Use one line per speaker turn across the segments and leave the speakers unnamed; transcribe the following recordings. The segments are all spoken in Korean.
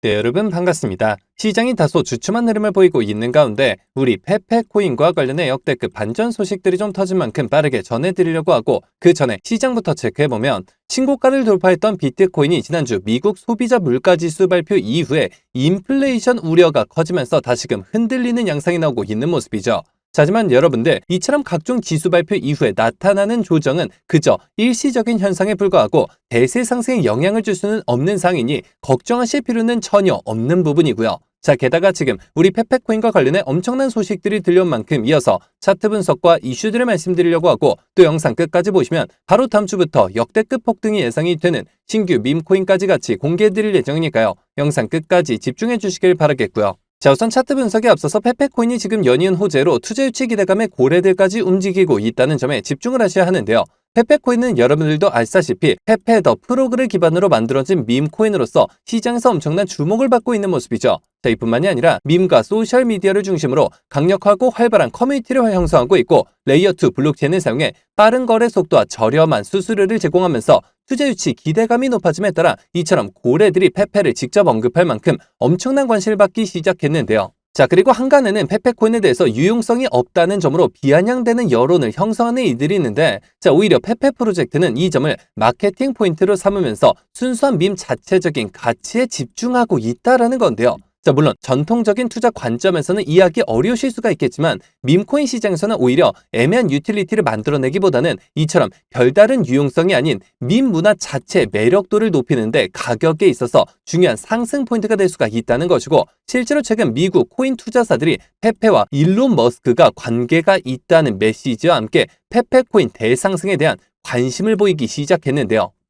네, 여러분 반갑습니다. 시장이 다소 주춤한 흐름을 보이고 있는 가운데 우리 페페코인과 관련해 역대급 반전 소식들이 좀 터진 만큼 빠르게 전해드리려고 하고 그 전에 시장부터 체크해보면 신고가를 돌파했던 비트코인이 지난주 미국 소비자 물가지수 발표 이후에 인플레이션 우려가 커지면서 다시금 흔들리는 양상이 나오고 있는 모습이죠. 하지만 여러분들 이처럼 각종 지수 발표 이후에 나타나는 조정은 그저 일시적인 현상에 불과하고 대세 상승에 영향을 줄 수는 없는 상이니 걱정하실 필요는 전혀 없는 부분이고요. 자, 게다가 지금 우리 페페코인과 관련해 엄청난 소식들이 들려온 만큼 이어서 차트 분석과 이슈들을 말씀드리려고 하고 또 영상 끝까지 보시면 바로 다음 주부터 역대급 폭등이 예상이 되는 신규 밈코인까지 같이 공개해드릴 예정이니까요. 영상 끝까지 집중해 주시길 바라겠고요. 자 우선 차트 분석에 앞서서 페페코인이 지금 연이은 호재로 투자 유치 기대감에 고래들까지 움직이고 있다는 점에 집중을 하셔야 하는데요. 페페코인은 여러분들도 알다시피 페페 더 프로그를 기반으로 만들어진 밈코인으로서 시장에서 엄청난 주목을 받고 있는 모습이죠. 자, 이뿐만이 아니라 밈과 소셜미디어를 중심으로 강력하고 활발한 커뮤니티를 형성하고 있고 레이어2 블록체인을 사용해 빠른 거래 속도와 저렴한 수수료를 제공하면서 투자 유치 기대감이 높아짐에 따라 이처럼 고래들이 페페를 직접 언급할 만큼 엄청난 관심을 받기 시작했는데요. 자, 그리고 한간에는 페페코인에 대해서 유용성이 없다는 점으로 비아냥되는 여론을 형성하는 이들이 있는데, 자, 오히려 페페 프로젝트는 이 점을 마케팅 포인트로 삼으면서 순수한 밈 자체적인 가치에 집중하고 있다라는 건데요. 자, 물론 전통적인 투자 관점에서는 이해하기 어려우실 수가 있겠지만 밈코인 시장에서는 오히려 애매한 유틸리티를 만들어내기보다는 이처럼 별다른 유용성이 아닌 밈 문화 자체 매력도를 높이는데 가격에 있어서 중요한 상승 포인트가 될 수가 있다는 것이고 실제로 최근 미국 코인 투자사들이 페페와 일론 머스크가 관계가 있다는 메시지와 함께 페페코인 대상승에 대한 관심을 보이기 시작했는데요.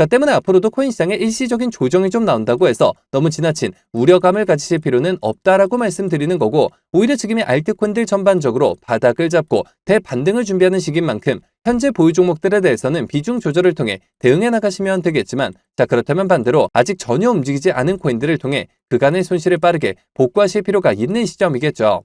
자, 때문에 앞으로도 코인 시장에 일시적인 조정이 좀 나온다고 해서 너무 지나친 우려감을 가지실 필요는 없다라고 말씀드리는 거고 오히려 지금의 알트코인들 전반적으로 바닥을 잡고 대반등을 준비하는 시기인 만큼 현재 보유 종목들에 대해서는 비중 조절을 통해 대응해 나가시면 되겠지만 자 그렇다면 반대로 아직 전혀 움직이지 않은 코인들을 통해 그간의 손실을 빠르게 복구하실 필요가 있는 시점이겠죠.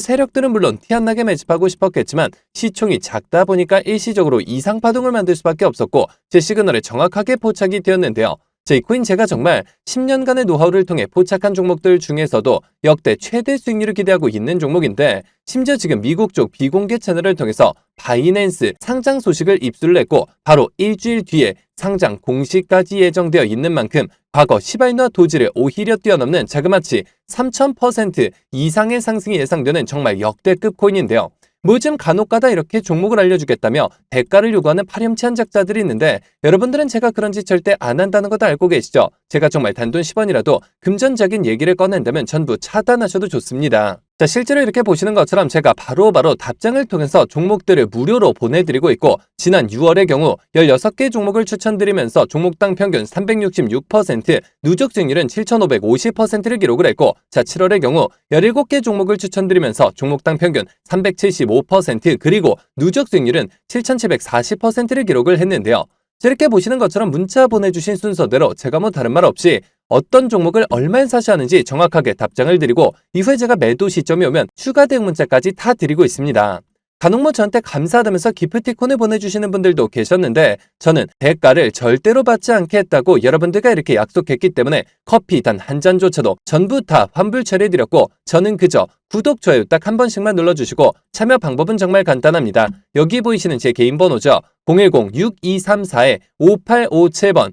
세력들은 물론 티 안 나게 매집하고 싶었겠지만 시총이 작다 보니까 일시적으로 이상 파동을 만들 수밖에 없었고 제 시그널에 정확하게 포착이 되었는데요. 제이코인 제가 정말 10년간의 노하우를 통해 포착한 종목들 중에서도 역대 최대 수익률을 기대하고 있는 종목인데 심지어 지금 미국 쪽 비공개 채널을 통해서 바이낸스 상장 소식을 입수를 했고 바로 일주일 뒤에 상장 공시까지 예정되어 있는 만큼 과거 시바이누와 도지를 오히려 뛰어넘는 자그마치 3000% 이상의 상승이 예상되는 정말 역대급 코인인데요. 요즘 간혹가다 이렇게 종목을 알려주겠다며 대가를 요구하는 파렴치한 작자들이 있는데 여러분들은 제가 그런 짓 절대 안 한다는 것도 알고 계시죠? 제가 정말 단돈 10원이라도 금전적인 얘기를 꺼낸다면 전부 차단하셔도 좋습니다. 자, 실제로 이렇게 보시는 것처럼 제가 바로바로 바로 답장을 통해서 종목들을 무료로 보내드리고 있고 지난 6월의 경우 16개 종목을 추천드리면서 종목당 평균 366% 누적 증률은 7,550%를 기록을 했고 자 7월의 경우 17개 종목을 추천드리면서 종목당 평균 375% 그리고 누적 증률은 7,740%를 기록을 했는데요. 이렇게 보시는 것처럼 문자 보내주신 순서대로 제가 뭐 다른 말 없이 어떤 종목을 얼마에 사시하는지 정확하게 답장을 드리고 이후에 제가 매도 시점이 오면 추가 대응 문자까지 다 드리고 있습니다. 간혹 뭐 저한테 감사하다면서 기프티콘을 보내주시는 분들도 계셨는데 저는 대가를 절대로 받지 않겠다고 여러분들과 이렇게 약속했기 때문에 커피 단 한 잔조차도 전부 다 환불 처리해드렸고 저는 그저 구독, 좋아요 딱 한 번씩만 눌러주시고 참여 방법은 정말 간단합니다. 여기 보이시는 제 개인 번호죠. 010-6234-5857번